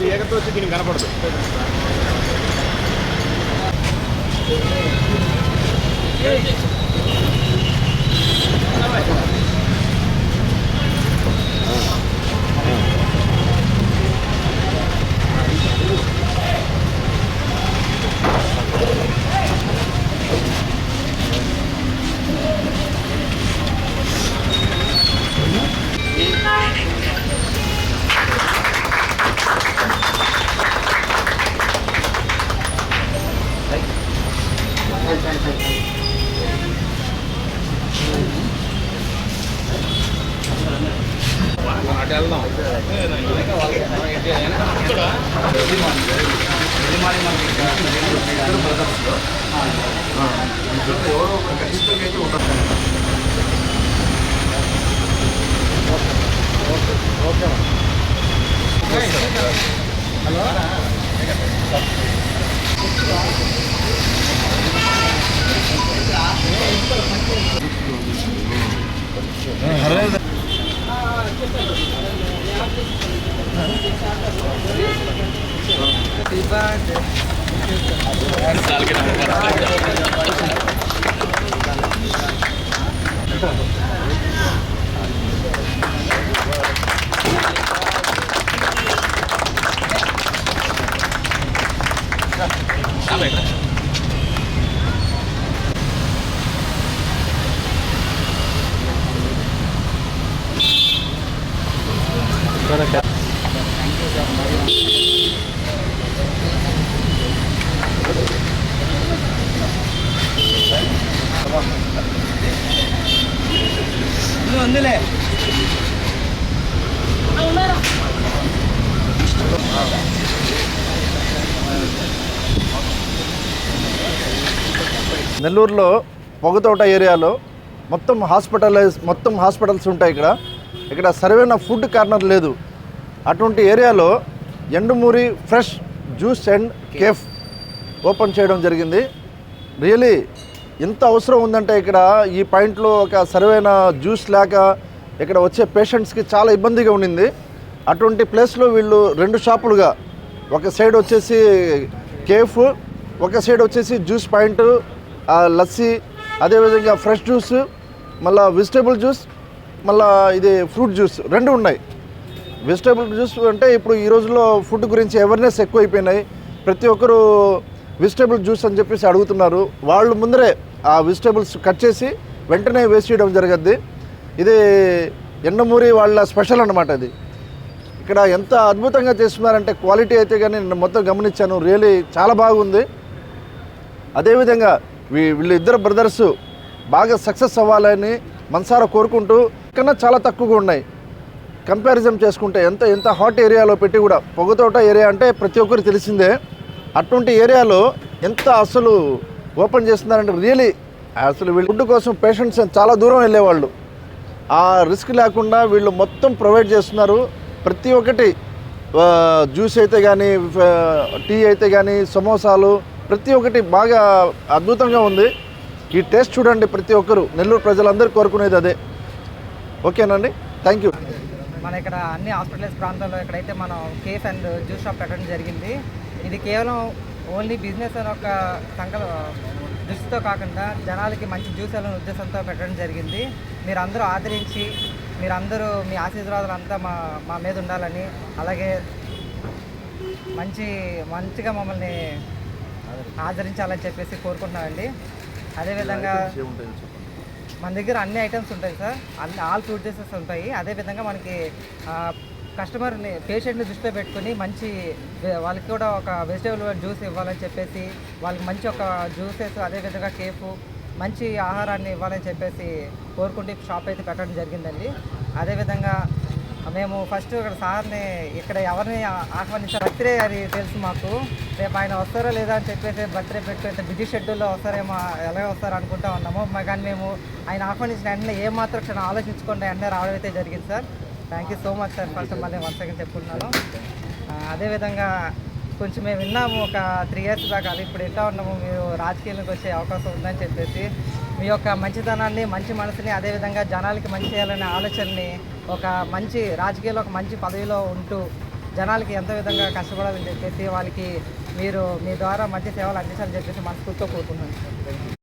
చేయమ్మా ఏకత వచ్చి దీనికి కనపడదు. అటు ఎవరో ఖచ్చితంగా అయితే ఉండదు okay hello Yeah. Happy birthday. వెళ్దాం నెల్లూరులో పొగతోట ఏరియాలో మొత్తం హాస్పిటలైజ్ మొత్తం హాస్పిటల్స్ ఉంటాయి ఇక్కడ. ఇక్కడ సరైన ఫుడ్ కార్నర్ లేదు. అటువంటి ఏరియాలో Endumuri fresh juice and cafe open చేయడం జరిగింది. రియలీ ఎంత అవసరం ఉందంటే ఇక్కడ ఈ పాయింట్లో ఒక సరివైన జ్యూస్ లేక ఇక్కడ వచ్చే పేషెంట్స్కి చాలా ఇబ్బందిగా ఉండింది. అటువంటి ప్లేస్లో వీళ్ళు రెండు షాపులుగా ఒక సైడ్ వచ్చేసి కేఫ్ ఒక సైడ్ వచ్చేసి జ్యూస్ పాయింట్ లస్సీ అదేవిధంగా ఫ్రెష్ జ్యూస్ మళ్ళీ వెజిటేబుల్ జ్యూస్ మళ్ళా ఇది ఫ్రూట్ జ్యూస్ రెండు ఉన్నాయి. వెజిటేబుల్ జ్యూస్ అంటే ఇప్పుడు ఈ రోజుల్లో ఫుడ్ గురించి అవేర్నెస్ ఎక్కువైపోయినాయి. ప్రతి ఒక్కరూ వెజిటేబుల్ జ్యూస్ అని చెప్పేసి అడుగుతున్నారు. వాళ్ళు ముందరే ఆ వెజిటేబుల్స్ కట్ చేసి వెంటనే వేసేయడం జరగద్ది. ఇది ఎండమూరి వాళ్ళ స్పెషల్ అన్నమాట ఇది. ఇక్కడ ఎంత అద్భుతంగా చేస్తున్నారంటే క్వాలిటీ అయితే కానీ నేను మొత్తం గమనించాను. రియలీ చాలా బాగుంది. అదేవిధంగా వీ వీళ్ళిద్దరు బ్రదర్స్ బాగా సక్సెస్ అవ్వాలని మనసారా కోరుకుంటూ కన్నా చాలా తక్కువగా ఉన్నాయి. కంపారిజన్ చేసుకుంటే ఎంత ఎంత హాట్ ఏరియాలో పెట్టి కూడా పొగతోట ఏరియా అంటే ప్రతి ఒక్కరు తెలిసిందే. అటువంటి ఏరియాలో ఎంత అసలు ఓపెన్ చేస్తున్నారంటే రియలీ అసలు వీళ్ళు ఫుడ్ కోసం పేషెంట్స్ చాలా దూరం వెళ్ళేవాళ్ళు. ఆ రిస్క్ లేకుండా వీళ్ళు మొత్తం ప్రొవైడ్ చేస్తున్నారు. ప్రతి ఒక్కటి జ్యూస్ అయితే కానీ టీ అయితే కానీ సమోసాలు ప్రతి ఒక్కటి బాగా అద్భుతంగా ఉంది. ఈ టేస్ట్ చూడండి ప్రతి ఒక్కరు. నెల్లూరు ప్రజలందరూ కోరుకునేది అదే. ఓకేనండి? థ్యాంక్ యూ మన ఇక్కడ అన్ని హాస్పిటల్స్ ప్రాంతంలో ఇక్కడైతే మనం కేఫ్ అండ్ జ్యూస్ షాప్ పెట్టడం జరిగింది. ఇది కేవలం ఓన్లీ బిజినెస్ అని ఒక సంకల్ దృష్టితో కాకుండా జనాలకి మంచి జ్యూస్ అనే ఉద్దేశంతో పెట్టడం జరిగింది. మీరు అందరూ ఆదరించి మీరందరూ మీ ఆశీర్వాదాలు అంతా మా మా మీద ఉండాలని అలాగే మంచి మంచిగా మమ్మల్ని ఆదరించాలని చెప్పేసి కోరుకుంటున్నానండి. అదేవిధంగా మన దగ్గర అన్ని ఐటమ్స్ ఉంటాయి సార్. అన్ని ఆల్ ఫ్రూట్ జ్యూసెస్ ఉంటాయి. అదేవిధంగా మనకి కస్టమర్ని పేషెంట్ని దృష్టిలో పెట్టుకుని మంచి వాళ్ళకి కూడా ఒక వెజిటేబుల్ జ్యూస్ ఇవ్వాలని చెప్పేసి వాళ్ళకి మంచి ఒక జ్యూసెస్ అదేవిధంగా కేఫ్ మంచి ఆహారాన్ని ఇవ్వాలని చెప్పేసి కోరుకుంటే షాప్ అయితే పెట్టడం జరిగిందండి. అదేవిధంగా మేము ఫస్ట్ ఇక్కడ సార్ని ఇక్కడ ఎవరిని ఆహ్వానించారు? బర్త్డే అది తెలుసు మాకు. రేపు ఆయన వస్తారో లేదా అని చెప్పేసి బర్త్డే పెట్టుకుంటే బిజీ షెడ్యూల్లో వస్తారేమో ఎలా వస్తారు అనుకుంటా ఉన్నాము. కానీ మేము ఆయన ఆహ్వానించిన వెంటనే ఏ మాత్రం క్షణం ఆలోచించకుండా వెంటనే రావడం అయితే జరిగింది sir. Thank you so much sir first మళ్ళీ వన్ సెకండ్ చెప్పుకున్నాను. అదేవిధంగా కొంచెం మేము విన్నాము ఒక త్రీ ఇయర్స్ దాకా. ఇప్పుడు ఎట్లా ఉన్నాము? మీరు రాజకీయాలకు వచ్చే అవకాశం ఉందని చెప్పేసి మీ యొక్క మంచితనాన్ని మంచి మనసుని అదేవిధంగా జనాలకి మంచి చేయాలనే ఆలోచనని ఒక మంచి రాజకీయాల్లో ఒక మంచి పదవిలో ఉంటూ జనాలకి ఎంతో విధంగా కష్టపడాలని చెప్పేసి వాళ్ళకి మీరు మీ ద్వారా మంచి సేవలు అందించాలని చెప్పేసి మనస్ఫూర్తితో కోరుకుంటున్నాను.